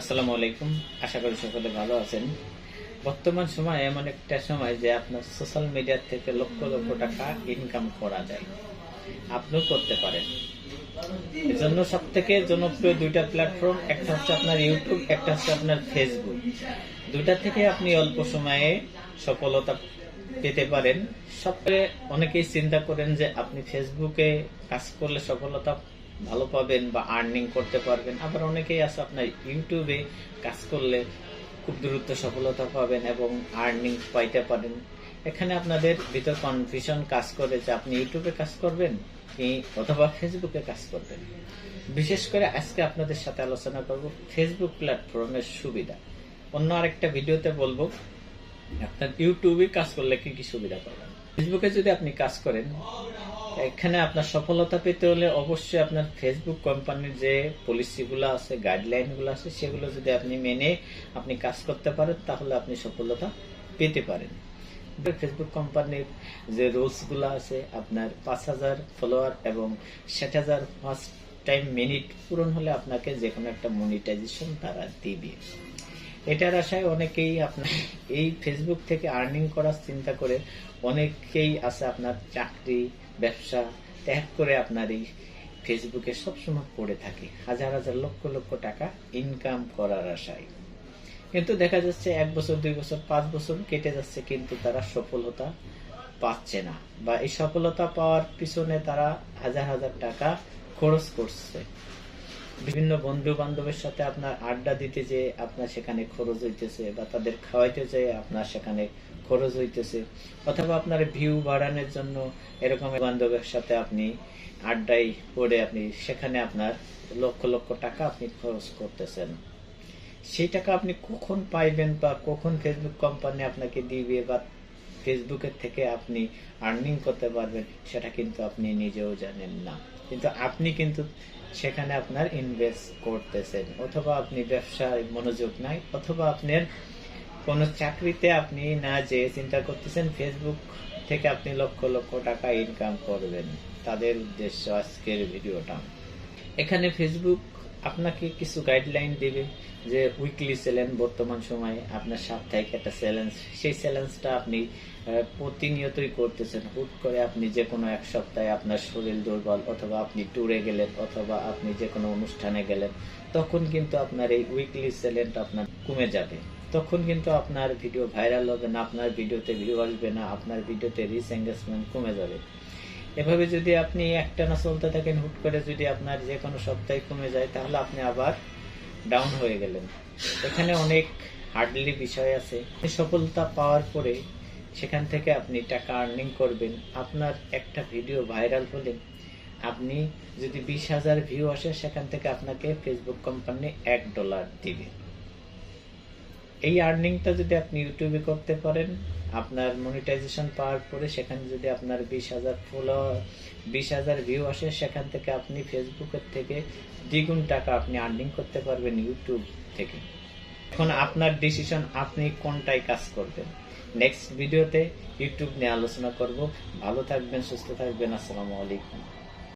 আসসালামু আলাইকুম। আশা করি সকলে ভালো আছেন। বর্তমান সময় এমন একটা সময় যে আপনার সোশ্যাল মিডিয়া থেকে লক্ষ লক্ষ টাকা ইনকাম করা যায়। আপনিও করতে পারেন। এজন্য সব থেকে জনপ্রিয় দুইটা প্ল্যাটফর্ম একটা হচ্ছে আপনার ইউটিউব একটা হচ্ছে আপনার ফেসবুক দুইটা থেকে আপনি অল্প সময়ে সফলতা পেতে পারেন। সবচেয়ে অনেকেই চিন্তা করেন যে আপনি ফেসবুকে কাজ করলে সফলতা ভালো পাবেন বা আর্নিং করতে পারবেন। আবার অনেকেই আছে আপনার ইউটিউবে কাজ করলে খুব দ্রুত সফলতা পাবেন এবং আর্নিং পাইতে পারেন। এখানে আপনাদের ভিতর কনফিউশন কাজ করে যে আপনি ইউটিউবে কাজ করবেন অথবা ফেসবুকে কাজ করবেন। বিশেষ করে আজকে আপনাদের সাথে আলোচনা করব ফেসবুক প্ল্যাটফর্মের সুবিধা। অন্য আরেকটা ভিডিওতে বলব, আপনার ইউটিউবে কাজ করলে কি কি সুবিধা পাবেন? ফেসবুকে যদি আপনি কাজ করেন, এখানে আপনার সফলতা পেতে হলে অবশ্যই আপনার ফেসবুক কোম্পানির যে পলিসিগুলো আছে, গাইডলাইনগুলো আছে, সেগুলো যদি আপনি মেনে আপনি কাজ করতে পারেন, তাহলে আপনি সফলতা পেতে পারেন। ফেসবুক কোম্পানির যে রুলসগুলো আছে, আপনার পাঁচ হাজার ফলোয়ার এবং ষাট হাজার ফার্স্ট টাইম মিনিট পূরণ হলে আপনাকে যে কোনো একটা মনিটাইজেশন তারা দিবে এটার আশায় অনেকেই আপনার এই ফেসবুক থেকে আর্নিং করার চিন্তা করে অনেকেই আছে আপনার চাকরি, ব্যবসা ত্যাগ করে আপনার এই ফেসবুকে সবসময় পড়ে থাকে। হাজার হাজার লক্ষ লক্ষ টাকা ইনকাম করার আশায়। কিন্তু দেখা যাচ্ছে এক বছর, দুই বছর, পাঁচ বছর কেটে যাচ্ছে, কিন্তু তারা সফলতা পাচ্ছে না বা এই সফলতা পাওয়ার পিছনে তারা হাজার হাজার টাকা খরচ করছে। বিভিন্ন বন্ধু বান্ধবের সাথে আপনার আড্ডা দিতে যে আপনার সেখানে খরচ হইতেছে বা তাদের খাওয়াইতে যে আপনার সেখানে খরচ হইতেছে, অথবা আপনার ভিউ বাড়ানোর জন্য এরকম বান্ধবের সাথে আপনি আড্ডায় পড়ে আপনি সেখানে আপনার লক্ষ লক্ষ টাকা আপনি খরচ করতেছেন। সেই টাকা আপনি কখন পাইবেন বা কখন ফেসবুক কোম্পানি আপনাকে দিবে বা ফেসবুকের থেকে আপনি আর্নিং করতে পারবেন, সেটা কিন্তু আপনি নিজেও জানেন না। কিন্তু আপনি কিন্তু সেখানে আপনার ইনভেস্ট করতেছেন। অথবা আপনি ব্যবসায় মনোযোগ নাই, অথবা আপনার কোনো চাকরিতে আপনি না যে চিন্তা করতেছেন ফেসবুক থেকে আপনি লক্ষ লক্ষ টাকা ইনকাম করবেন। তাদের উদ্দেশ্য আজকের ভিডিওটা। এখানে ফেসবুক আপনাকে কিছু গাইডলাইন দেবে যে উইকলি চ্যালেঞ্জ বর্তমান সময়ে আপনার সাপ্তাহিক একটা চ্যালেঞ্জ সেই চ্যালেঞ্জটা আপনি প্রতিনিয়তই করতেছেন। হুট করে আপনি যে কোনো এক সপ্তাহে আপনার শরীর দুর্বল অথবা আপনি ট্যুরে গেলেন অথবা আপনি যে কোনো অনুষ্ঠানে গেলেন, তখন কিন্তু আপনার এই উইকলি চ্যালেঞ্জ আপনার কমে যাবে। তখন কিন্তু আপনার ভিডিও ভাইরাল হবে না, আপনার ভিডিওতে ভিউ আসবে না, আপনার ভিডিওতে রিচ এঙ্গেজমেন্ট কমে যাবে। এভাবে যদি আপনি একটানা চলতে থাকেন, হুট করে যদি আপনার যে কোনো সপ্তাহে কমে যায়, তাহলে আপনি আবার ডাউন হয়ে গেলেন। এখানে অনেক হার্ডলি বিষয় আছে। সফলতা পাওয়ার পরে সেখান থেকে আপনি টাকা আর্নিং করবেন। আপনার একটা ভিডিও ভাইরাল হলে আপনি যদি বিশ হাজার ভিউ আসে, সেখান থেকে আপনাকে ফেসবুক কোম্পানি এক ডলার দিবে। এই আর্নিংটা যদি আপনি ইউটিউবে করতে পারেন, আপনার মনিটাইজেশন পাওয়ার পরে সেখানে যদি আপনার বিশ হাজার ফলোয়ার বিশ হাজার ভিউ আসে, সেখান থেকে আপনি ফেসবুকের থেকে দ্বিগুণ টাকা আপনি আর্নিং করতে পারবেন ইউটিউব থেকে। এখন আপনার ডিসিশন আপনি কোনটাই কাজ করবেন? নেক্সট ভিডিওতে ইউটিউব নিয়ে আলোচনা করব। ভালো থাকবেন, সুস্থ থাকবেন। আসসালামু আলাইকুম।